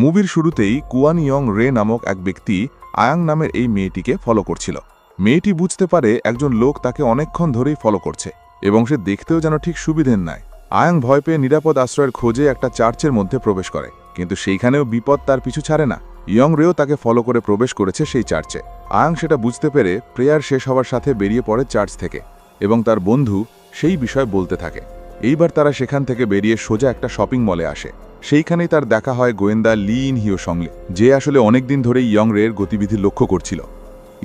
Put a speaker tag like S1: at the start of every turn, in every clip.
S1: মুভির শুরুতেই কুয়ান ইয়ং রে নামক এক ব্যক্তি আয়াং নামের এই মেয়েটিকে ফলো করছিল। মেয়েটি বুঝতে পারে একজন লোক তাকে অনেকক্ষণ ধরেই ফলো করছে এবং সে দেখতেও যেন ঠিক সুবিধের নাই। আয়াং ভয় পেয়ে নিরাপদ আশ্রয়ের খোঁজে একটা চার্চের মধ্যে প্রবেশ করে, কিন্তু সেইখানেও বিপদ তার পিছু ছাড়ে না। ইয়ং রেও তাকে ফলো করে প্রবেশ করেছে সেই চার্চে। আয়াং সেটা বুঝতে পেরে প্রেয়ার শেষ হওয়ার সাথে বেরিয়ে পড়ে চার্চ থেকে এবং তার বন্ধু সেই বিষয় বলতে থাকে। এইবার তারা সেখান থেকে বেরিয়ে সোজা একটা শপিং মলে আসে। সেইখানেই তার দেখা হয় গোয়েন্দা লি ইন হিও সঙ্গে, যে আসলে অনেকদিন ধরেই ইয়ং রের গতিবিধি লক্ষ্য করছিল।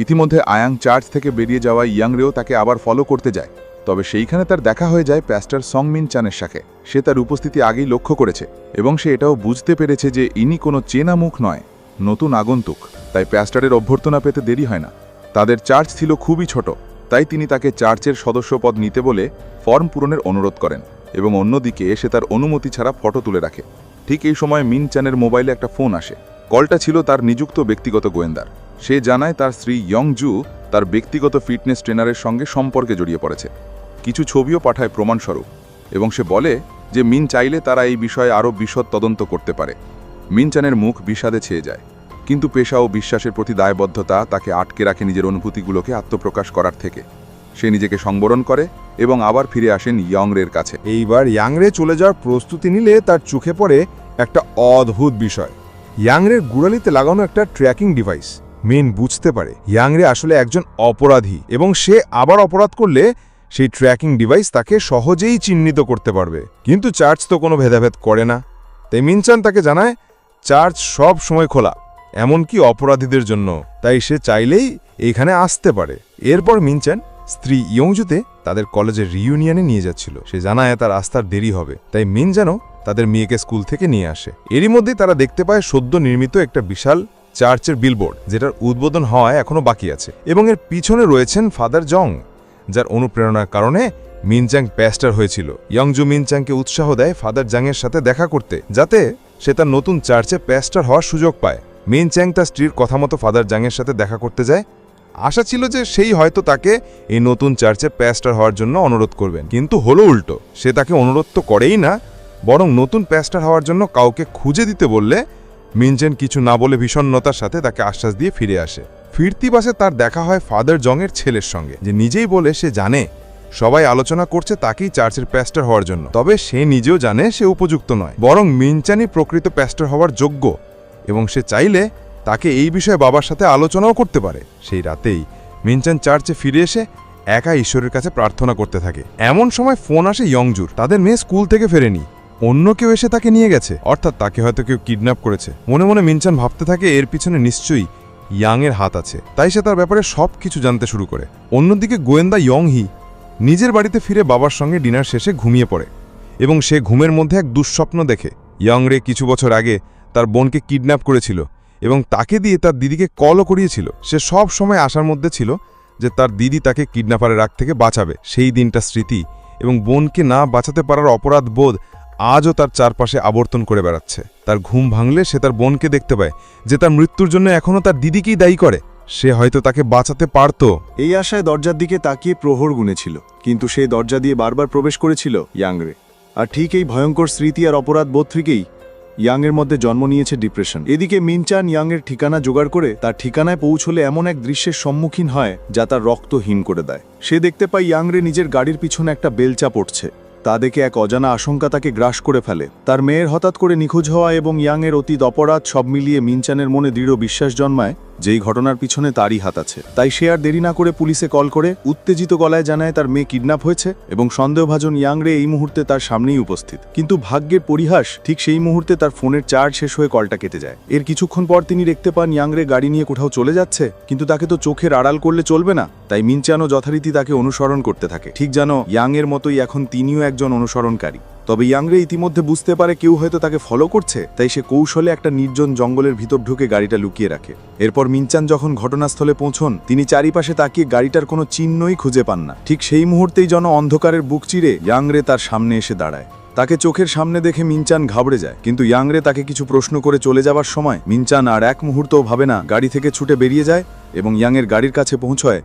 S1: ইতিমধ্যে আয়াং চার্চ থেকে বেরিয়ে যাওয়া ইয়াং রেও তাকে আবার ফলো করতে যায়। তবে সেইখানে তার দেখা হয়ে যায় প্যাস্টার সংমিন চানের সাথে। সে তার উপস্থিতি আগেই লক্ষ্য করেছে, এবং সে এটাও বুঝতে পেরেছে যে ইনি কোনো চেনা মুখ নয়, নতুন আগন্তুক। তাই প্যাস্টারের অভ্যর্থনা পেতে দেরি হয় না। তাদের চার্চ ছিল খুবই ছোট, তাই তিনি তাকে চার্চের সদস্যপদ নিতে বলে ফর্ম পূরণের অনুরোধ করেন, এবং অন্যদিকে সে তার অনুমতি ছাড়া ফটো তুলে রাখে। ঠিক এই সময় মিন চানের মোবাইলে একটা ফোন আসে। কলটা ছিল তার নিযুক্ত ব্যক্তিগত গোয়েন্দার। সে জানায় তার স্ত্রী ইয়ং জু তার ব্যক্তিগত ফিটনেস ট্রেনারের সঙ্গে সম্পর্কে জড়িয়ে পড়েছে। কিছু ছবিও পাঠায় প্রমাণস্বরূপ এবং সে বলে যে মিন চাইলে তারা এই বিষয়ে আরও বিশদ তদন্ত করতে পারে। মিনচানের মুখ বিষাদে ছেয়ে যায়। কিন্তু পেশা ও বিশ্বাসের প্রতি দায়বদ্ধতা তাকে আটকে রাখে নিজের অনুভূতিগুলোকে আত্মপ্রকাশ করার থেকে। সে নিজেকে সংবরণ করে এবং আবার ফিরে আসেন ইয়ংরের কাছে।
S2: এইবার ইয়াংরে চলে যাওয়ার প্রস্তুতি নিলে তার চোখে পড়ে একটা অদ্ভুত বিষয়। ইয়াংরের গুড়ালিতে লাগানো একটা ট্র্যাকিং ডিভাইস। মেন বুঝতে পারে, ইয়াংরে আসলে একজন অপরাধী এবং সে আবার অপরাধ করলে সেই ট্র্যাকিং ডিভাইস তাকে সহজেই চিহ্নিত করতে পারবে। কিন্তু চার্চ তো কোনো ভেদাভেদ করে না। তাই মিনচান তাকে জানায় চার্চ সব সময় খোলা, এমনকি অপরাধীদের জন্য। তাই সে চাইলেই এইখানে আসতে পারে। এরপর মিনচান স্ত্রী ইয়ংজুতে তাদের কলেজের রিউনিয়নে নিয়ে যাচ্ছিল। সে জানায়, তার আস্থার দেরি হবে। তাই মিন যেন তাদের মেয়েকে স্কুল থেকে নিয়ে আসে। এরই মধ্যেই তারা দেখতে পায় সদ্য নির্মিত একটা বিশাল চার্চের বিলবোর্ড যেটার উদ্বোধন হওয়ায় এখনও বাকি আছে। এবং এর পিছনে রয়েছেন ফাদার জং, যার অনুপ্রেরণার কারণে মিনচাং প্যাস্টার হয়েছিল। ইয়ংজু মিনচাংকে উৎসাহ দেয় ফাদার জাংয়ের সাথে দেখা করতে, যাতে সে তার নতুন চার্চে প্যাস্টার হওয়ার সুযোগ পায়। মিনচ্যাং তার স্ত্রীর কথা মতো ফাদার জাংয়ের সাথে দেখা করতে যায়। আশা ছিল যে সেই হয়তো তাকে এই নতুন চার্চে প্যাস্টার হওয়ার জন্য অনুরোধ করবেন। কিন্তু হলো উল্টো, সে তাকে অনুরোধ তো করেই না বরং নতুন প্যাস্টার হওয়ার জন্য কাউকে খুঁজে দিতে বললে মিনচেন কিছু না বলে ভীষণতার সাথে তাকে আশ্বাস দিয়ে ফিরে আসে। ফিরতি বাসে তার দেখা হয় ফাদার জংয়ের ছেলের সঙ্গে, যে নিজেই বলে সে জানে, সবাই আলোচনা করছে তাকেই চার্চের প্যাস্টার হওয়ার জন্য। তবে সে নিজেও জানে সে উপযুক্ত নয়। বরং মিনচানই প্রকৃত প্যাস্টার হওয়ার যোগ্য এবং সে চাইলে তাকে এই বিষয়ে বাবার সাথে আলোচনাও করতে পারে। সেই রাতেই মিনচান চার্চে ফিরে এসে একা ঈশ্বরের কাছে প্রার্থনা করতে থাকে। এমন সময় ফোন আসে ইয়ংজুর। তাদের মেয়ে স্কুল থেকে ফেরেনি। অন্য কেউ এসে তাকে নিয়ে গেছে। অর্থাৎ তাকে হয়তো কেউ কিডন্যাপ করেছে। মনে মনে মিনচান ভাবতে থাকে, এর পিছনে নিশ্চয়ই ইয়াংয়ের হাত আছে। তাই সে তার ব্যাপারে সব কিছু জানতে শুরু করে। অন্যদিকে গোয়েন্দা ইয়ংহি নিজের বাড়িতে ফিরে বাবার সঙ্গে ডিনার শেষে ঘুমিয়ে পড়ে এবং সে ঘুমের মধ্যে এক দুঃস্বপ্ন দেখে। ইয়ংরে কিছু বছর আগে তার বোনকে কিডন্যাপ করেছিল এবং তাকে দিয়ে তার দিদিকে কলও করিয়েছিল। সে সব সময় আশার মধ্যে ছিল যে তার দিদি তাকে কিডন্যাপারের রাগ থেকে বাঁচাবে। সেই দিনটা স্মৃতি এবং বোনকে না বাঁচাতে পারার অপরাধ বোধ আজও তার চারপাশে আবর্তন করে বেড়াচ্ছে। তার ঘুম ভাঙলে সে তার বোনকে দেখতে পায়, যে তার মৃত্যুর জন্য এখনও তার দিদিকেই দায়ী করে। সে হয়তো তাকে বাঁচাতে পারত।
S3: এই আশায় দরজার দিকে তাকিয়ে প্রহর গুনেছিল, কিন্তু সেই দরজা দিয়ে বারবার প্রবেশ করেছিল ইয়াংরে। আর ঠিক এই ভয়ঙ্কর স্মৃতি আর অপরাধ বোধ থেকেই ইয়াংয়ের মধ্যে জন্ম নিয়েছে ডিপ্রেশন। এদিকে মিনচান ইয়াংয়ের ঠিকানা জোগাড় করে তার ঠিকানায় পৌঁছলে এমন এক দৃশ্যের সম্মুখীন হয়, যা তার রক্তহীন করে দেয়। সে দেখতে পায় ইয়াংরে নিজের গাড়ির পিছনে একটা বেলচা পড়ছে। তা দেখে এক অজানা আশঙ্কা তাকে গ্রাস করে ফেলে। তার মেয়ের হঠাৎ করে নিখোঁজ হওয়া এবং ইয়াংয়ের অতীত অপরাধ সব মিলিয়ে মিনচানের মনে দৃঢ় বিশ্বাস জন্মায়। যেই ঘটনার পিছনে তারই হাত আছে। তাই সে আর দেরি না করে পুলিশে কল করে উত্তেজিত গলায় জানায় তার মেয়ে কিডন্যাপ হয়েছে এবং সন্দেহভাজন ইয়াংরে এই মুহূর্তে তার সামনেই উপস্থিত। কিন্তু ভাগ্যের পরিহাস ঠিক সেই মুহূর্তে তার ফোনের চার্জ শেষ হয়ে কলটা কেটে যায়। এর কিছুক্ষণ পর তিনি দেখতে পান ইয়াংরে গাড়ি নিয়ে কোথাও চলে যাচ্ছে, কিন্তু তাকে তো চোখের আড়াল করলে চলবে না। তাই মিনচানো যথারীতি তাকে অনুসরণ করতে থাকে। ঠিক যেন ইয়াংয়ের মতোই এখন তিনিও একজন অনুসরণকারী। তবে ইয়াংরে ইতিমধ্যে বুঝতে পারে কেউ হয়তো তাকে ফলো করছে, তাই সে কৌশলে একটা নির্জন জঙ্গলের ভিতর ঢুকে গাড়িটা লুকিয়ে রাখে। এরপর মিনচান যখন ঘটনাস্থলে পৌঁছন, তিনি চারিপাশে তাকিয়ে গাড়িটার কোনো চিহ্নই খুঁজে পান না। ঠিক সেই মুহূর্তেই যেন অন্ধকারের বুক চিরে ইয়াংরে তার সামনে এসে দাঁড়ায়। তাকে চোখের সামনে দেখে মিনচান ঘাবড়ে যায়, কিন্তু ইয়াংরে তাকে কিছু প্রশ্ন করে চলে যাবার সময় মিনচান আর এক মুহূর্তও ভাবে না গাড়ি থেকে ছুটে বেরিয়ে যায় এবং ইয়াংয়ের গাড়ির কাছে পৌঁছয়,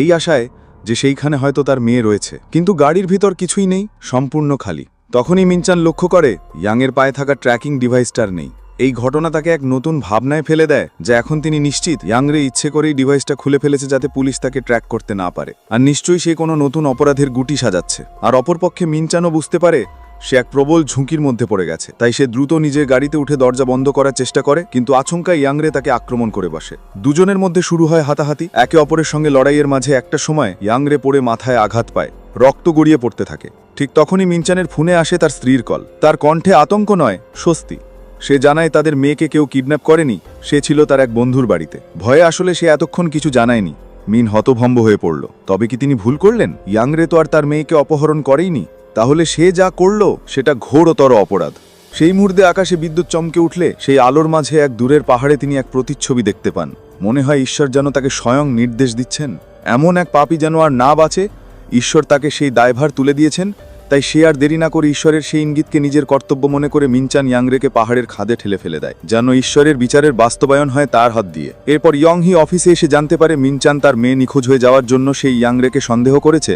S3: এই আশায় যে সেইখানে হয়তো তার মেয়ে রয়েছে। কিন্তু গাড়ির ভিতর কিছুই নেই, সম্পূর্ণ খালি। তখনই মিনচান লক্ষ্য করে, ইয়াংয়ের পায়ে থাকা ট্র্যাকিং ডিভাইসটার নেই। এই ঘটনা তাকে এক নতুন ভাবনায় ফেলে দেয়, যে এখন তিনি নিশ্চিত ইয়াংরে ইচ্ছে করেই ডিভাইসটা খুলে ফেলেছে যাতে পুলিশ তাকে ট্র্যাক করতে না পারে। আর নিশ্চয়ই সে কোনো নতুন অপরাধের গুটি সাজাচ্ছে। আর অপরপক্ষে মিনচানও বুঝতে পারে, সে এক প্রবল ঝুঁকির মধ্যে পড়ে গেছে। তাই সে দ্রুত নিজের গাড়িতে উঠে দরজা বন্ধ করার চেষ্টা করে, কিন্তু আচমকা ইয়াংরে তাকে আক্রমণ করে বসে। দুজনের মধ্যে শুরু হয় হাতাহাতি। একে অপরের সঙ্গে লড়াইয়ের মাঝে একটা সময় ইয়াংরে পড়ে মাথায় আঘাত পায়। রক্ত গড়িয়ে পড়তে থাকে। ঠিক তখনই মিনচানের ফোনে আসে তার স্ত্রীর কল। তার কণ্ঠে আতঙ্ক নয়, স্বস্তি। সে জানায় তাদের মেয়েকে কেউ কিডন্যাপ করেনি, সে ছিল তার এক বন্ধুর বাড়িতে। ভয়ে আসলে সে এতক্ষণ কিছু জানায়নি। মিন হতভম্ব হয়ে পড়ল। তবে কি তিনি ভুল করলেন? ইয়াংরে তো আর তার মেয়েকে অপহরণ করেইনি। তাহলে সে যা করল, সেটা ঘোরতর অপরাধ। সেই মুহূর্তে আকাশে বিদ্যুৎ চমকে উঠলে, সেই আলোর মাঝে এক দূরের পাহাড়ে তিনি এক প্রতিচ্ছবি দেখতে পান। মনে হয় ঈশ্বর যেন তাকে স্বয়ং নির্দেশ দিচ্ছেন। এমন এক পাপী যেন আর না বাঁচে ঈশ্বর তাকে সেই দায়ভার তুলে দিয়েছেন, তাই সে আর দেরি না করে ঈশ্বরের সেই ইঙ্গিতকে নিজের কর্তব্য মনে করে মিনচান ইয়াংরেকে পাহাড়ের খাদে ঠেলে ফেলে দেয়, যেন ঈশ্বরের বিচারের বাস্তবায়ন হয় তার হাত দিয়ে। এরপর ইয়ংহি অফিসে এসে জানতে পারে মিনচান তার মেয়ে নিখোঁজ হয়ে যাওয়ার জন্য সেই ইয়াংরেকে সন্দেহ করেছে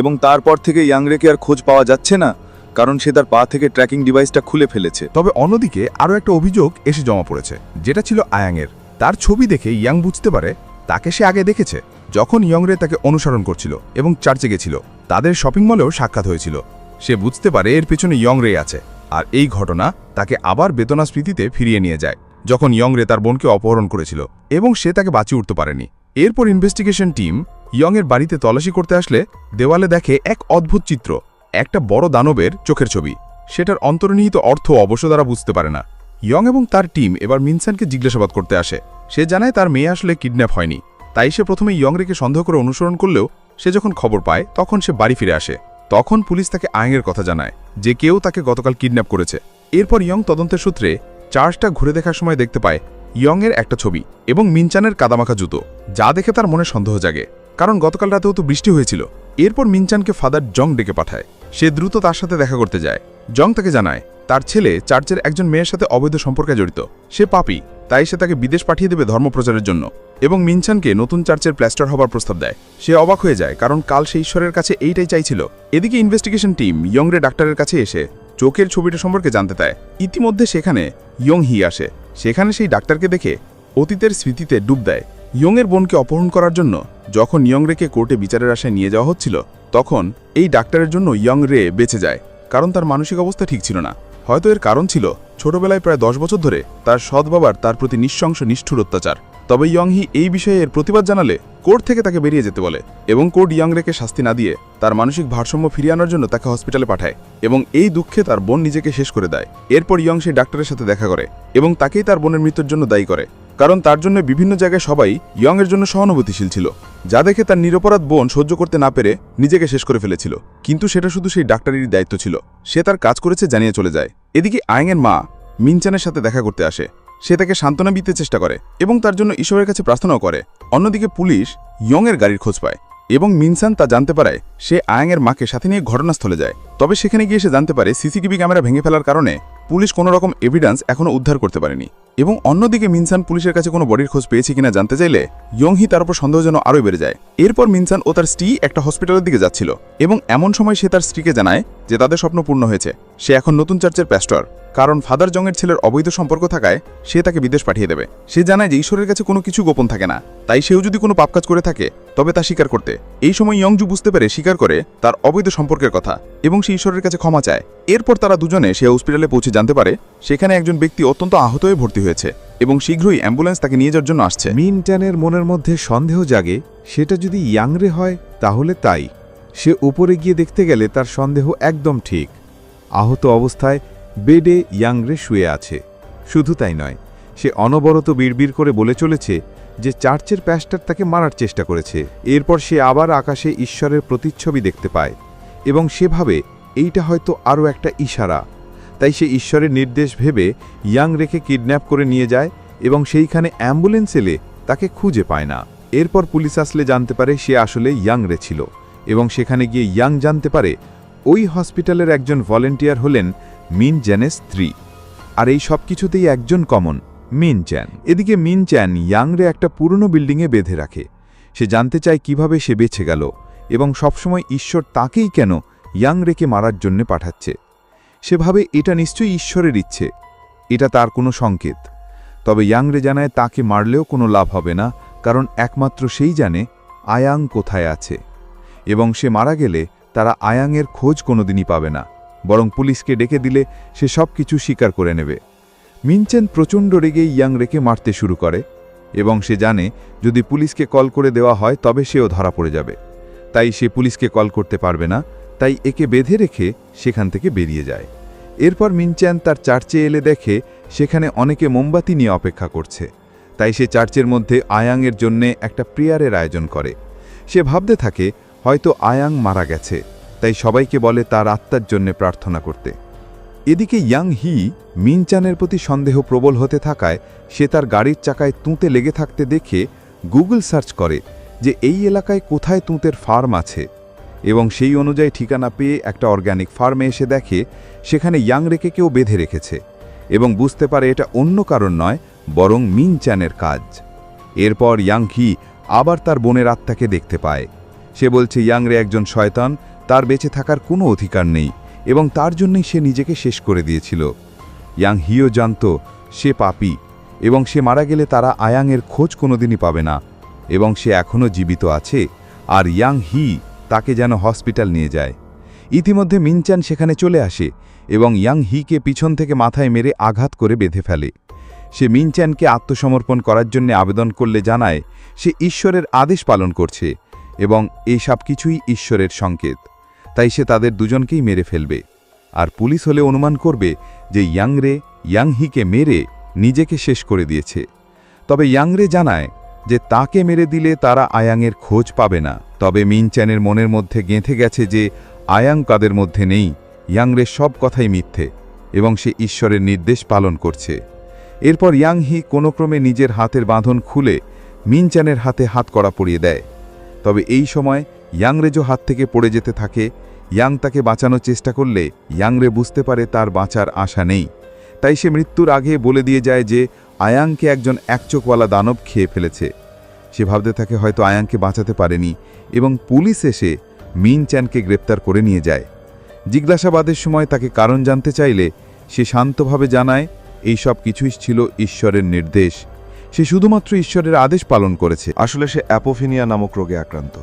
S3: এবং তারপর থেকে ইয়াংরেকে আর খোঁজ পাওয়া যাচ্ছে না, কারণ সে তার পা থেকে ট্র্যাকিং ডিভাইসটা খুলে ফেলেছে।
S2: তবে অন্যদিকে আরও একটা অভিযোগ এসে জমা পড়েছে, যেটা ছিল আয়াংয়ের। তার ছবি দেখে ইয়াং বুঝতে পারে, তাকে সে আগে দেখেছে। যখন ইয়ংরে তাকে অনুসরণ করছিল এবং চার্চে গেছিল, তাদের শপিং মলেও সাক্ষাৎ হয়েছিল। সে বুঝতে পারে এর পেছনে ইয়ংরে আছে, আর এই ঘটনা তাকে আবার বেতনা স্মৃতিতে ফিরিয়ে নিয়ে যায়, যখন ইয়ংরে তার বোনকে অপহরণ করেছিল এবং সে তাকে বাঁচিয়ে উঠতে পারেনি। এরপর ইনভেস্টিগেশন টিম ইয়ংয়ের বাড়িতে তল্লাশি করতে আসলে দেওয়ালে দেখে এক অদ্ভুত চিত্র, একটা বড় দানবের চোখের ছবি। সেটার অন্তর্নিহিত অর্থ অবশ্য তারা বুঝতে পারে না। ইয়ং এবং তার টিম এবার মিনসানকে জিজ্ঞাসাবাদ করতে আসে। সে জানায় তার মেয়ে আসলে কিডন্যাপ হয়নি। তাই সে প্রথমে ইয়ংরেকে সন্দেহ করে অনুসরণ করলেও সে যখন খবর পায়, তখন সে বাড়ি ফিরে আসে। তখন পুলিশ তাকে আইনের কথা জানায় যে কেউ তাকে গতকাল কিডন্যাপ করেছে। এরপর ইয়ং তদন্তের সূত্রে চার্জটা ঘুরে দেখার সময় দেখতে পায় ইয়ংয়ের একটা ছবি এবং মিনচানের কাদামাখা জুতো, যা দেখে তার মনে সন্দেহ জাগে। কারণ গতকাল রাতেও তো বৃষ্টি হয়েছিল। এরপর মিনচানকে ফাদার জং ডেকে পাঠায়। সে দ্রুত তার সাথে দেখা করতে যায়। জং তাকে জানায়, তার ছেলে চার্চের একজন মেয়ের সাথে অবৈধ সম্পর্কে জড়িত। সে পাপি, তাই সে তাকে বিদেশ পাঠিয়ে দেবে ধর্মপ্রচারের জন্য। এবং মিনচানকে নতুন চার্চের প্লাস্টার হবার প্রস্তাব দেয়। সে অবাক হয়ে যায়, কারণ কাল সে ঈশ্বরের কাছে এইটাই চাইছিল। এদিকে ইনভেস্টিগেশন টিম ইয়ংরে ডাক্তারের কাছে এসে চোখের ছবিটা সম্পর্কে জানতে দেয় ইতিমধ্যে সেখানে ইয়ং হি আসে। সেখানে সেই ডাক্তারকে দেখে অতীতের স্মৃতিতে ডুব দেয়। ইয়ংয়ের বোনকে অপহরণ করার জন্য যখন ইয়ং রেকে কোর্টে বিচারের আশায় নিয়ে যাওয়া হচ্ছিল, তখন এই ডাক্তারের জন্য ইয়ং রে বেঁচে যায়। কারণ তার মানসিক অবস্থা ঠিক ছিল না। হয়তো এর কারণ ছিল, ছোটবেলায় প্রায় দশ বছর ধরে তার সৎ বাবার তার প্রতি নিঃশংস নিষ্ঠুর অত্যাচার। তবে ইয়ংহি এই বিষয়ে এর প্রতিবাদ জানালে কোর্ট থেকে তাকে বেরিয়ে যেতে বলে এবং কোর্ট ইয়ংরেকে শাস্তি না দিয়ে তার মানসিক ভারসাম্য ফিরিয়ে আনার জন্য তাকে হসপিটালে পাঠায় এবং এই দুঃখে তার বোন নিজেকে শেষ করে দেয়। এরপর ইয়ং সেই ডাক্তারের সাথে দেখা করে এবং তাকেই তার বোনের মৃত্যুর জন্য দায়ী করে। কারণ তার জন্য বিভিন্ন জায়গায় সবাই ইয়ং এর জন্য সহানুভূতিশীল ছিল। যা দেখে তার নিরপরাধ বোন সহ্য করতে না পেরে নিজেকে শেষ করে ফেলেছিল। কিন্তু সেটা শুধু সেই ডাক্তারেরই দায়িত্ব ছিল। সে তার কাজ করেছে জানিয়ে চলে যায়। এদিকে আয়েংয়ের মা মিনচানের সাথে দেখা করতে আসে। সে তাকে সান্ত্বনা দিতে চেষ্টা করে এবং তার জন্য ঈশ্বরের কাছে প্রার্থনাও করে। অন্যদিকে পুলিশ ইয়ংয়ের গাড়ির খোঁজ পায় এবং মিনসান তা জানতে পারায় সে আয়াংয়ের মাকে সাথে নিয়ে ঘটনাস্থলে যায়। তবে সেখানে গিয়ে সে জানতে পারে সিসিটিভি ক্যামেরা ভেঙে ফেলার কারণে পুলিশ কোনো রকম এভিডেন্স এখনও উদ্ধার করতে পারেনি। এবং অন্যদিকে মিনসান পুলিশের কাছে কোনো বডির খোঁজ পেয়েছে কিনা জানতে চাইলে ইয়ংহি তার উপর সন্দেহ যেন আরও বেড়ে যায়। এরপর মিনসান ও তার স্ত্রী একটা হসপিটালের দিকে যাচ্ছিল এবং এমন সময় সে তার স্ত্রীকে জানায় যে তাদের স্বপ্ন পূর্ণ হয়েছে। সে এখন নতুন চার্চের প্যাস্টর। কারণ ফাদার জংয়ের ছেলের অবৈধ সম্পর্ক থাকায় সে তাকে বিদেশ পাঠিয়ে দেবে। সে জানায় যে ঈশ্বরের কাছে কোনো কিছু গোপন থাকে না। তাই সেও যদি কোনো পাপ কাজ করে থাকে, তবে তা স্বীকার করতে। এই সময় ইয়ংজু বুঝতে পেরে স্বীকার করে তার অবৈধ সম্পর্কের কথা এবং সে ঈশ্বরের কাছে ক্ষমা চায়। এরপর তারা দুজনে সে হসপিটালে পৌঁছে জানতে পারে, সেখানে একজন ব্যক্তি অত্যন্ত আহত হয়ে ভর্তি হয়েছে এবং শীঘ্রই অ্যাম্বুলেন্স তাকে নিয়ে যাওয়ার জন্য আসছে। মিনট্যানের মনের মধ্যে সন্দেহ জাগে, সেটা যদি ইয়াংরে হয়, তাহলে তাই। সে উপরে গিয়ে দেখতে গেলে তার সন্দেহ একদম ঠিক। আহত অবস্থায় বেডে ইয়াংরে শুয়ে আছে। শুধু তাই নয়, সে অনবরত বিড়বিড় করে বলে চলেছে যে চার্চের প্যাস্টার তাকে মারার চেষ্টা করেছে। এরপর সে আবার আকাশে ঈশ্বরের প্রতিচ্ছবি দেখতে পায় এবং সেভাবে এইটা হয়তো আরও একটা ইশারা। তাই সে ঈশ্বরের নির্দেশ ভেবে ইয়াং রেখে কিডন্যাপ করে নিয়ে যায় এবং সেইখানে অ্যাম্বুলেন্স এলে তাকে খুঁজে পায় না। এরপর পুলিশ আসলে জানতে পারে সে আসলে ইয়াং রে ছিল এবং সেখানে গিয়ে ইয়াং জানতে পারে ওই হসপিটালের একজন ভলেন্টিয়ার হলেন মিন জ্যানের স্ত্রী। আর এই সব কিছুতেই একজন কমন, মিন চ্যান। এদিকে মিন চ্যান ইয়াংরে একটা পুরনো বিল্ডিংয়ে বেঁধে রাখে। সে জানতে চায় কীভাবে সে বেছে গেল এবং সবসময় ঈশ্বর তাকেই কেন ইয়াং রেকে মারার জন্য পাঠাচ্ছে। সেভাবে এটা নিশ্চয়ই ঈশ্বরের ইচ্ছে।
S4: এটা তার কোনো সংকেত। তবে ইয়াংরে জানায় তাকে মারলেও কোনো লাভ হবে না, কারণ একমাত্র সেই জানে আয়াং কোথায় আছে। এবং সে মারা গেলে তারা আয়াংয়ের খোঁজ কোনোদিনই পাবে না, বরং পুলিশকে ডেকে দিলে সে সব কিছু স্বীকার করে নেবে। মিনচেন প্রচণ্ড রেগে ইয়াংরেকে মারতে শুরু করে, এবং সে জানে যদি পুলিশকে কল করে দেওয়া হয় তবে সেও ধরা পড়ে যাবে। তাই সে পুলিশকে কল করতে পারবে না তাই একে বেঁধে রেখে সেখান থেকে বেরিয়ে যায়। এরপর মিনচ্যান তার চার্চে এলে দেখে সেখানে অনেকে মোমবাতি নিয়ে অপেক্ষা করছে। তাই সে চার্চের মধ্যে আয়াংয়ের জন্যে একটা প্রেয়ারের আয়োজন করে। সে ভাবতে থাকে, হয়তো আয়াং মারা গেছে, তাই সবাইকে বলে তার আত্মার জন্য প্রার্থনা করতে। এদিকে ইয়াং হি মিনচানের প্রতি সন্দেহ প্রবল হতে থাকায় সে তার গাড়ির চাকায় তুঁতে লেগে থাকতে দেখে গুগল সার্চ করে যে এই এলাকায় কোথায় তুঁতের ফার্ম আছে। এবং সেই অনুযায়ী ঠিকানা পেয়ে একটা অর্গ্যানিক ফার্মে এসে দেখে, সেখানে ইয়াং রেকে কেউ বেঁধে রেখেছে। এবং বুঝতে পারে এটা অন্য কারণ নয়, বরং মিনচ্যানের কাজ। এরপর ইয়াং হি আবার তার বোনের আত্মাকে দেখতে পায়। সে বলছে ইয়াংরে একজন শয়তান, তার বেঁচে থাকার কোনো অধিকার নেই, এবং তার জন্যই সে নিজেকে শেষ করে দিয়েছিল। ইয়াং হিও জানত, সে পাপি, এবং সে মারা গেলে তারা আয়াংয়ের খোঁজ কোনোদিনই পাবে না, এবং সে এখনও জীবিত আছে, আর ইয়াং হি তাকে যেন হসপিটাল নিয়ে যায়। ইতিমধ্যে মিনচান সেখানে চলে আসে এবং ইয়াং হিকে পিছন থেকে মাথায় মেরে আঘাত করে বেঁধে ফেলে। সে মিনচ্যানকে আত্মসমর্পণ করার জন্য আবেদন করলে জানায়, সে ঈশ্বরের আদেশ পালন করছে এবং এই সব কিছুই ঈশ্বরের সংকেত। তাই সে তাদের দুজনকেই মেরে ফেলবে। আর পুলিশ হলে অনুমান করবে যে ইয়াংরে, ইয়াংহিকে মেরে নিজেকে শেষ করে দিয়েছে। তবে ইয়াংরে জানায় যে তাকে মেরে দিলে তারা আয়াংয়ের খোঁজ পাবে না। তবে মিনচ্যানের মনের মধ্যে গেঁথে গেছে যে আয়াং কাদের মধ্যে নেই ইয়াংরে সব কথাই মিথ্যে, এবং সে ঈশ্বরের নির্দেশ পালন করছে। এরপর ইয়াংহি কোনো ক্রমে নিজের হাতের বাঁধন খুলে মিনচ্যানের হাতে হাত করা পরিয়ে দেয়। তবে এই সময় ইয়াংরেজও হাত থেকে পড়ে যেতে থাকে। ইয়াং তাকে বাঁচানোর চেষ্টা করলে ইয়াংরে বুঝতে পারে তার বাঁচার আশা নেই। তাই সে মৃত্যুর আগে বলে দিয়ে যায় যে আয়াংকে একজন একচোখওয়ালা দানব খেয়ে ফেলেছে। সে ভাবতে থাকে হয়তো আয়াংকে বাঁচাতে পারেনি এবং পুলিশ এসে মিন চ্যানকে গ্রেপ্তার করে নিয়ে যায়। জিজ্ঞাসাবাদের সময় তাকে কারণ জানতে চাইলে সে শান্তভাবে জানায়, এই সব কিছুই ছিল ঈশ্বরের নির্দেশ। সে শুধুমাত্র ঈশ্বরের আদেশ পালন করেছে।
S3: আসলে সে অ্যাপোফিনিয়া নামক রোগে আক্রান্ত।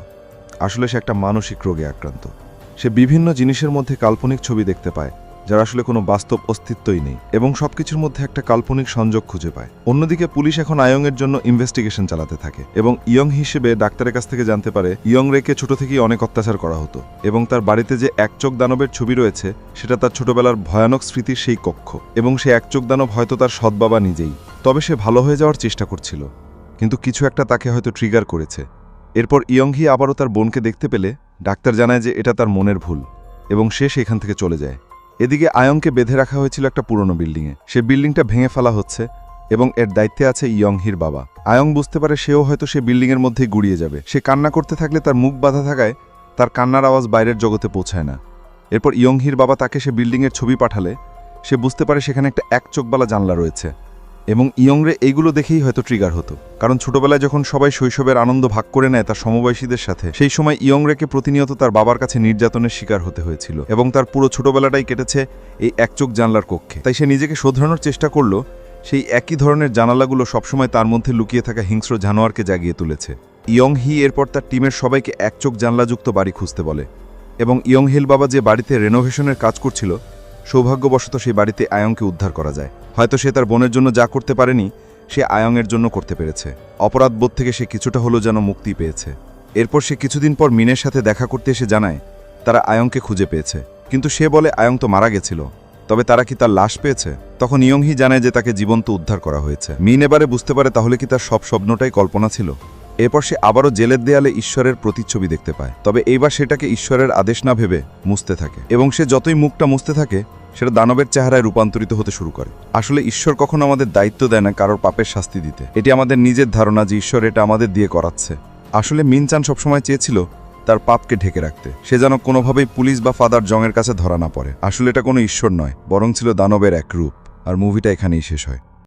S3: আসলে সে একটা মানসিক রোগে আক্রান্ত। সে বিভিন্ন জিনিসের মধ্যে কাল্পনিক ছবি দেখতে পায়। যার আসলে কোনো বাস্তব অস্তিত্বই নেই এবং সবকিছুর মধ্যে একটা কাল্পনিক সংযোগ খুঁজে পায়। অন্যদিকে পুলিশ এখন আয়ংয়ের জন্য ইনভেস্টিগেশন চালাতে থাকে এবং ইয়ং হিসেবে ডাক্তারের কাছ থেকে জানতে পারে ইয়ং রেকে ছোট থেকেই অনেক অত্যাচার করা হতো এবং তার বাড়িতে যে একচোখ দানবের ছবি রয়েছে, সেটা তার ছোটবেলার ভয়ানক স্মৃতির সেই কক্ষ এবং সে একচোখ দানব হয়তো তার সৎবাবা নিজেই। তবে সে ভালো হয়ে যাওয়ার চেষ্টা করছিল, কিন্তু কিছু একটা তাকে হয়তো ট্রিগার করেছে। এরপর ইয়ংহি আবারও তার বোনকে দেখতে পেলে, ডাক্তার জানায় যে এটা তার মনের ভুল এবং সে সেখান থেকে চলে যায়। এদিকে আয়ংকে বেঁধে রাখা হয়েছিল একটা পুরনো বিল্ডিংয়ে। সে বিল্ডিংটা ভেঙে ফেলা হচ্ছে এবং এর দায়িত্বে আছে ইয়ংহির বাবা। আয়ং বুঝতে পারে সেও হয়তো সে বিল্ডিংয়ের মধ্যেই গুড়িয়ে যাবে। সে কান্না করতে থাকলে তার মুখ বাঁধা থাকায় তার কান্নার আওয়াজ বাইরের জগতে পৌঁছায় না। এরপর ইয়ংহির বাবা তাকে সে বিল্ডিংয়ের ছবি পাঠালে। সে বুঝতে পারে সেখানে একটা এক চোখবালা জানলা রয়েছে। এবং ইয়ংরে এইগুলো দেখেই হয়তো ট্রিগার হতো। কারণ ছোটবেলায় যখন সবাই শৈশবের আনন্দ ভাগ করে নেয় তার সমবয়সীদের সাথে, সেই সময় ইয়ংরেকে প্রতিনিয়ত তার বাবার কাছে নির্যাতনের শিকার হতে হয়েছিল এবং তার পুরো ছোটবেলাটাই কেটেছে এই একচোখ জানলার কক্ষে। তাই সে নিজেকে শোধরানোর চেষ্টা করল, সেই একই ধরনের জানালাগুলো সবসময় তার মধ্যে লুকিয়ে থাকা হিংস্র জানোয়ারকে জাগিয়ে তুলেছে। ইয়ং হি এরপর তার টিমের সবাইকে একচোখ জানলাযুক্ত বাড়ি খুঁজতে বলে এবং ইয়ং হিল বাবা যে বাড়িতে রেনোভেশনের কাজ করছিল সৌভাগ্যবশত সেই বাড়িতে আয়ংকে উদ্ধার করা যায়। হয়তো সে তার বোনের জন্য যা করতে পারেনি, সে আয়ংয়ের জন্য করতে পেরেছে। অপরাধবোধ থেকে সে কিছুটা হলো যেন মুক্তি পেয়েছে। এরপর সে কিছুদিন পর মিনের সাথে দেখা করতে এসে জানায়, তারা আয়ংকে খুঁজে পেয়েছে। কিন্তু সে বলে, আয়ং তো মারা গেছিল। তবে তারা কি তার লাশ পেয়েছে? তখন ইয়ংহি জানায় যে তাকে জীবন্ত উদ্ধার করা হয়েছে। মিন এবারে বুঝতে পারে তাহলে কি তার সব স্বপ্নটাই কল্পনা ছিল? এরপর সে আবারও জেলের দেয়ালে ঈশ্বরের প্রতিচ্ছবি দেখতে পায়। তবে এইবার সেটাকে ঈশ্বরের আদেশ না ভেবে মুছতে থাকে এবং সে যতই মুখটা মুছতে থাকে, সেটা দানবের চেহারায় রূপান্তরিত হতে শুরু করে। আসলে ঈশ্বর কখনো আমাদের দায়িত্ব দেয় না কারোর পাপের শাস্তি দিতে। এটি আমাদের নিজের ধারণা যে ঈশ্বর এটা আমাদের দিয়ে করাচ্ছে। আসলে মিনচান সবসময় চেয়েছিল তার পাপকে ঢেকে রাখতে। সে যেন কোনোভাবেই পুলিশ বা ফাদার জংয়ের কাছে ধরা না পড়ে। আসলে এটা কোনো ঈশ্বর নয়, বরং ছিল দানবের এক রূপ। আর মুভিটা এখানেই শেষ হয়।